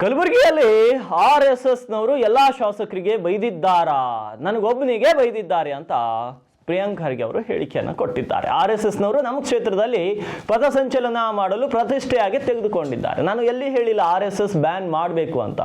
ಕಲಬುರಗಿಯಲ್ಲಿ R S ಎಸ್ನವರು ಎಲ್ಲ ಶಾಸಕರಿಗೆ ಬೈದಿದ್ದಾರಾ? ನನಗೊಬ್ಬನಿಗೆ ಬೈದಿದ್ದಾರೆ ಅಂತ ಪ್ರಿಯಾಂಕ್ ಖರ್ಗೆ ಅವರು ಹೇಳಿಕೆಯನ್ನು ಕೊಟ್ಟಿದ್ದಾರೆ. ಆರ್ ಎಸ್ ಎಸ್ನವರು ನಮ್ಮ ಕ್ಷೇತ್ರದಲ್ಲಿ ಪಥಸಂಚಲನ ಮಾಡಲು ಪ್ರತಿಷ್ಠೆಯಾಗಿ ತೆಗೆದುಕೊಂಡಿದ್ದಾರೆ. ನಾನು ಎಲ್ಲಿ ಹೇಳಿಲ್ಲ ಆರ್ ಎಸ್ ಎಸ್ ಬ್ಯಾನ್ ಮಾಡಬೇಕು ಅಂತ.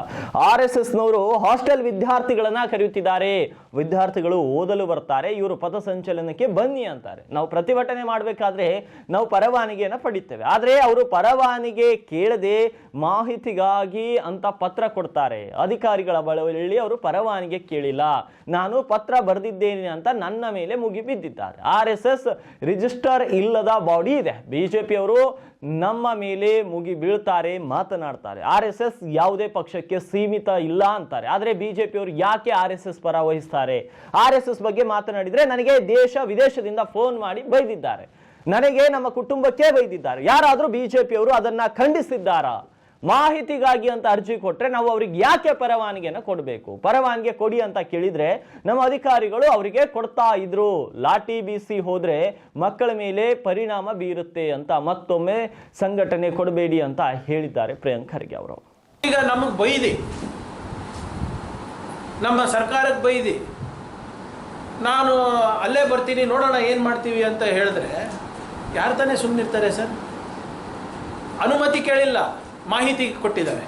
ಆರ್ ಎಸ್ ಎಸ್ನವರು ಹಾಸ್ಟೆಲ್ ವಿದ್ಯಾರ್ಥಿಗಳನ್ನ ಕರೆಯುತ್ತಿದ್ದಾರೆ. ವಿದ್ಯಾರ್ಥಿಗಳು ಓದಲು ಬರ್ತಾರೆ. ಇವರು ಪಥಸಂಚಲನಕ್ಕೆ ಬನ್ನಿ ಅಂತಾರೆ. ನಾವು ಪ್ರತಿಭಟನೆ ಮಾಡಬೇಕಾದ್ರೆ ನಾವು ಪರವಾನಗಿಯನ್ನು ಪಡಿತೇವೆ. ಆದರೆ ಅವರು ಪರವಾನಿಗೆ ಕೇಳದೆ ಮಾಹಿತಿಗಾಗಿ ಅಂತ ಪತ್ರ ಕೊಡ್ತಾರೆ. ಅಧಿಕಾರಿಗಳ ಬಳಿ ಅವರು ಪರವಾನಿಗೆ ಕೇಳಿಲ್ಲ. ನಾನು ಪತ್ರ ಬರೆದಿದ್ದೇನೆ ಅಂತ ನನ್ನ ಮೇಲೆ ಮುಗಿ ಬಿದ್ದಿದ್ದಾರೆ. ಆರ್ ಎಸ್ ಎಸ್ ರಿಜಿಸ್ಟರ್ ಇಲ್ಲದ ಬಾಡಿ ಇದೆ. ಬಿಜೆಪಿ ಅವರು ನಮ್ಮ ಮೇಲೆ ಮುಗಿ ಬೀಳ್ತಾರೆ, ಮಾತನಾಡ್ತಾರೆ. ಆರ್ ಎಸ್ ಎಸ್ ಯಾವುದೇ ಪಕ್ಷಕ್ಕೆ ಸೀಮಿತ ಇಲ್ಲ ಅಂತಾರೆ. ಆದರೆ ಬಿಜೆಪಿ ಅವರು ಯಾಕೆ ಆರ್ ಎಸ್ ಎಸ್ ಪರ ವಹಿಸ್ತಾರೆ? ಆರ್ ಎಸ್ ಎಸ್ ಬಗ್ಗೆ ಮಾತನಾಡಿದ್ರೆ ನನಗೆ ದೇಶ ವಿದೇಶದಿಂದ ಫೋನ್ ಮಾಡಿ ಬೈದಿದ್ದಾರೆ. ನನಗೆ ನಮ್ಮ ಕುಟುಂಬಕ್ಕೆ ಬೈದಿದ್ದಾರೆ. ಯಾರಾದರೂ ಅವರು ಅದನ್ನ ಖಂಡಿಸಿದ್ದಾರಾ? ಮಾಹಿತಿಗಾಗಿ ಅಂತ ಅರ್ಜಿ ಕೊಟ್ರೆ ನಾವು ಅವ್ರಿಗೆ ಯಾಕೆ ಪರವಾನಗಿಯನ್ನು ಕೊಡಬೇಕು? ಪರವಾನಗಿ ಕೊಡಿ ಅಂತ ಕೇಳಿದ್ರೆ ನಮ್ಮ ಅಧಿಕಾರಿಗಳು ಅವರಿಗೆ ಕೊಡ್ತಾ ಇದ್ರು. ಲಾಠಿ ಬೀಸಿ ಹೋದ್ರೆ ಮಕ್ಕಳ ಮೇಲೆ ಪರಿಣಾಮ ಬೀರುತ್ತೆ ಅಂತ ಮತ್ತೊಮ್ಮೆ ಸಂಘಟನೆ ಕೊಡಬೇಡಿ ಅಂತ ಹೇಳಿದ್ದಾರೆ ಪ್ರಿಯಾಂಕ್ ಖರ್ಗೆ ಅವರು. ಈಗ ನಮಗೆ ಬೈದಿ. ನಮ್ಮ ಸರ್ಕಾರಕ್ಕೆ ಬೈದಿ. ನಾನು ಅಲ್ಲೇ ಬರ್ತೀನಿ, ನೋಡೋಣ ಏನು ಮಾಡ್ತೀವಿ ಅಂತ ಹೇಳಿದ್ರೆ ಯಾರು ತಾನೇ ಸುಮ್ಮನಿರ್ತಾರೆ ಸರ್? ಅನುಮತಿ ಕೇಳಿಲ್ಲ. ಮಾಹಿತಿ ಕೊಟ್ಟಿದ್ದಾರೆ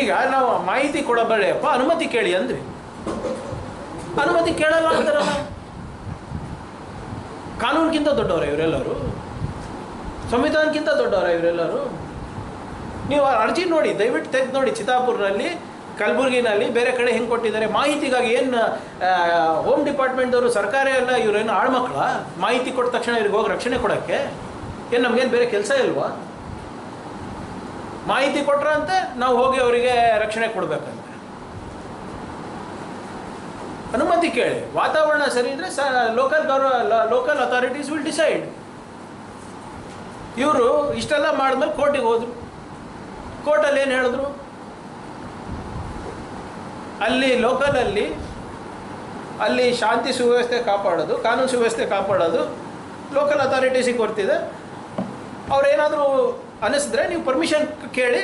ಈಗ ನಾವು ಮಾಹಿತಿ ಕೊಡಬೇಡಪ್ಪ ಅನುಮತಿ ಕೇಳಿ ಅಂದ್ವಿ ಅನುಮತಿ ಕೇಳಲ್ಲ ಅಂತಾರಲ್ಲ. ಕಾನೂನಿಗಿಂತ ದೊಡ್ಡವರ ಇವರೆಲ್ಲರೂ? ಸಂವಿಧಾನಕ್ಕಿಂತ ದೊಡ್ಡವರ ಇವರೆಲ್ಲರೂ? ನೀವು ಅರ್ಜಿ ನೋಡಿ, ದಯವಿಟ್ಟು ತೆಗೆದು ನೋಡಿ ಚಿತ್ತಾಪುರ್ನಲ್ಲಿ ಕಲಬುರಗಿನಲ್ಲಿ ಬೇರೆ ಕಡೆ ಹೆಂಗೆ ಕೊಟ್ಟಿದ್ದಾರೆ? ಮಾಹಿತಿಗಾಗಿ ಏನು ಹೋಮ್ ಡಿಪಾರ್ಟ್ಮೆಂಟ್ದವರು ಸರ್ಕಾರ ಎಲ್ಲ ಇವರೇನು ಆಳ್ಮಕ್ಳ? ಮಾಹಿತಿ ಕೊಟ್ಟ ತಕ್ಷಣ ಇವ್ರಿಗೆ ಹೋಗಿ ರಕ್ಷಣೆ ಕೊಡೋಕ್ಕೆ? ಏನು ನಮಗೇನು ಬೇರೆ ಕೆಲಸ ಇಲ್ವಾ? ಮಾಹಿತಿ ಕೊಟ್ರಂತೆ ನಾವು ಹೋಗಿ ಅವರಿಗೆ ರಕ್ಷಣೆ ಕೊಡಬೇಕಂತೆ. ಅನುಮತಿ ಕೇಳಿ. ವಾತಾವರಣ ಸರಿ ಇದ್ರೆ ಸ local ಗೌರ್ವ local authorities will decide ಇವರು ಇಷ್ಟೆಲ್ಲ ಮಾಡಿದ್ಮೇಲೆ ಕೋರ್ಟಿಗೆ ಹೋದರು. ಕೋರ್ಟಲ್ಲಿ ಏನು ಹೇಳಿದ್ರು? ಅಲ್ಲಿ ಲೋಕಲಲ್ಲಿ ಅಲ್ಲಿ ಶಾಂತಿ ಸುವ್ಯವಸ್ಥೆ ಕಾಪಾಡೋದು, ಕಾನೂನು ಸುವ್ಯವಸ್ಥೆ ಕಾಪಾಡೋದು ಲೋಕಲ್ ಅಥಾರಿಟೀಸಿಗೆ ಕೊಡ್ತಿದೆ. ಅವ್ರೇನಾದರೂ ಅನ್ನಿಸಿದ್ರೆ ನೀವು ಪರ್ಮಿಷನ್ ಕೇಳಿ,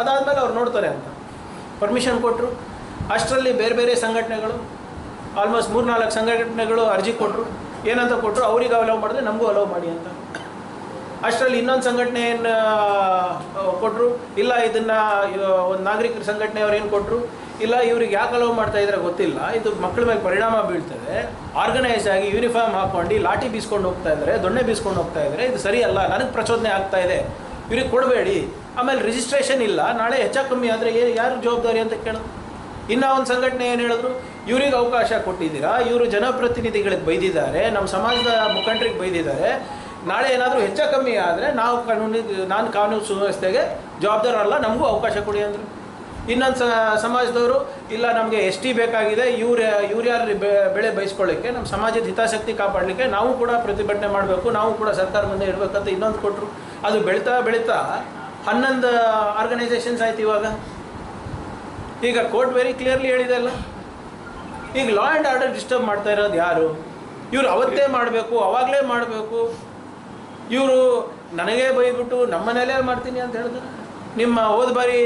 ಅದಾದಮೇಲೆ ಅವ್ರು ನೋಡ್ತಾರೆ ಅಂತ. ಪರ್ಮಿಷನ್ ಕೊಟ್ಟರು ಅಷ್ಟರಲ್ಲಿ ಬೇರೆ ಬೇರೆ ಸಂಘಟನೆಗಳು ಆಲ್ಮೋಸ್ಟ್ ಮೂರ್ನಾಲ್ಕು ಸಂಘಟನೆಗಳು ಅರ್ಜಿ ಕೊಟ್ಟರು ಏನಂತ ಕೊಟ್ಟರು ಅವ್ರಿಗೆ ಅಲೋವ್ ಮಾಡಿದ್ರೆ ನಮಗೂ ಅಲೋವ್ ಮಾಡಿ ಅಂತ. ಅಷ್ಟರಲ್ಲಿ ಇನ್ನೊಂದು ಸಂಘಟನೆ ಏನು ಕೊಟ್ಟರು ಇಲ್ಲ, ಇದನ್ನು ಒಂದು ನಾಗರಿಕರ ಸಂಘಟನೆಯವ್ರು ಏನು ಕೊಟ್ಟರು ಇಲ್ಲ, ಇವ್ರಿಗೆ ಯಾಕೆ ಅಲೋವ್ ಮಾಡ್ತಾ ಇದ್ರೆ ಗೊತ್ತಿಲ್ಲ. ಇದು ಮಕ್ಕಳ ಮೇಲೆ ಪರಿಣಾಮ ಬೀಳ್ತದೆ. ಆರ್ಗನೈಸ್ ಆಗಿ ಯೂನಿಫಾರ್ಮ್ ಹಾಕೊಂಡು, ಲಾಠಿ ಬೀಸ್ಕೊಂಡು ಹೋಗ್ತಾ ಇದ್ದಾರೆ ದೊಣ್ಣೆ ಬೀಸ್ಕೊಂಡು ಹೋಗ್ತಾ ಇದ್ದಾರೆ ಇದು ಸರಿಯಲ್ಲ, ನನಗೆ ಪ್ರಚೋದನೆ ಆಗ್ತಾ ಇದೆ. ಇವ್ರಿಗೆ ಕೊಡಬೇಡಿ. ಆಮೇಲೆ ರಿಜಿಸ್ಟ್ರೇಷನ್ ಇಲ್ಲ. ನಾಳೆ ಹೆಚ್ಚು ಕಮ್ಮಿ ಆದರೆ ಯಾರು ಜವಾಬ್ದಾರಿ ಅಂತ ಕೇಳೋದು ಇನ್ನು ಒಂದು ಸಂಘಟನೆ ಏನು ಹೇಳಿದ್ರು? ಇವ್ರಿಗೆ ಅವಕಾಶ ಕೊಟ್ಟಿದ್ದೀರಾ? ಇವರು ಜನಪ್ರತಿನಿಧಿಗಳಿಗೆ ಬೈದಿದ್ದಾರೆ. ನಮ್ಮ ಸಮಾಜದ ಮುಖಂಡರಿಗೆ ಬೈದಿದ್ದಾರೆ. ನಾಳೆ ಏನಾದರೂ ಹೆಚ್ಚು ಕಮ್ಮಿ ಆದರೆ ನಾವು ಕಾನೂನಿಗೆ ನಾನು ಕಾನೂನು ಸುವ್ಯವಸ್ಥೆಗೆ ಜವಾಬ್ದಾರಲ್ಲ ನಮಗೂ ಅವಕಾಶ ಕೊಡಿ ಅಂದರು. ಇನ್ನೊಂದು ಸ ಸಮಾಜದವರು, ಇಲ್ಲ ನಮಗೆ ಎಸ್ ಟಿ ಬೇಕಾಗಿದೆ, ಇವ್ರು ಇವ್ರು ಯಾರು ಬೆಳೆ ಬಯಸ್ಕೊಳ್ಳಿಕ್ಕೆ ನಮ್ಮ ಸಮಾಜದ ಹಿತಾಸಕ್ತಿ ಕಾಪಾಡಲಿಕ್ಕೆ ನಾವು ಕೂಡ ಪ್ರತಿಭಟನೆ ಮಾಡಬೇಕು, ನಾವು ಕೂಡ ಸರ್ಕಾರ ಮುಂದೆ ಇಡಬೇಕಂತ ಇನ್ನೊಂದು ಕೊಟ್ಟರು ಅದು ಬೆಳೀತಾ ಬೆಳೀತಾ ಹನ್ನೊಂದು ಆರ್ಗನೈಸೇಷನ್ಸ್ ಆಯ್ತು ಇವಾಗ. ಈಗ ಕೋರ್ಟ್ ವೆರಿ ಕ್ಲಿಯರ್ಲಿ ಹೇಳಿದೆ ಅಲ್ಲ. ಈಗ ಲಾ ಆ್ಯಂಡ್ ಆರ್ಡರ್ ಡಿಸ್ಟರ್ಬ್ ಮಾಡ್ತಾ ಇರೋದು ಯಾರು? ಇವ್ರು ಅವತ್ತೇ ಮಾಡಬೇಕು, ಅವಾಗಲೇ ಮಾಡಬೇಕು. ಇವರು ನನಗೇ ಬೈಬಿಟ್ಟು ನಮ್ಮ ಮಾಡ್ತೀನಿ ಅಂತ ಹೇಳಿದ್ರು ನಿಮ್ಮ ಹೋದ ಬಾರಿ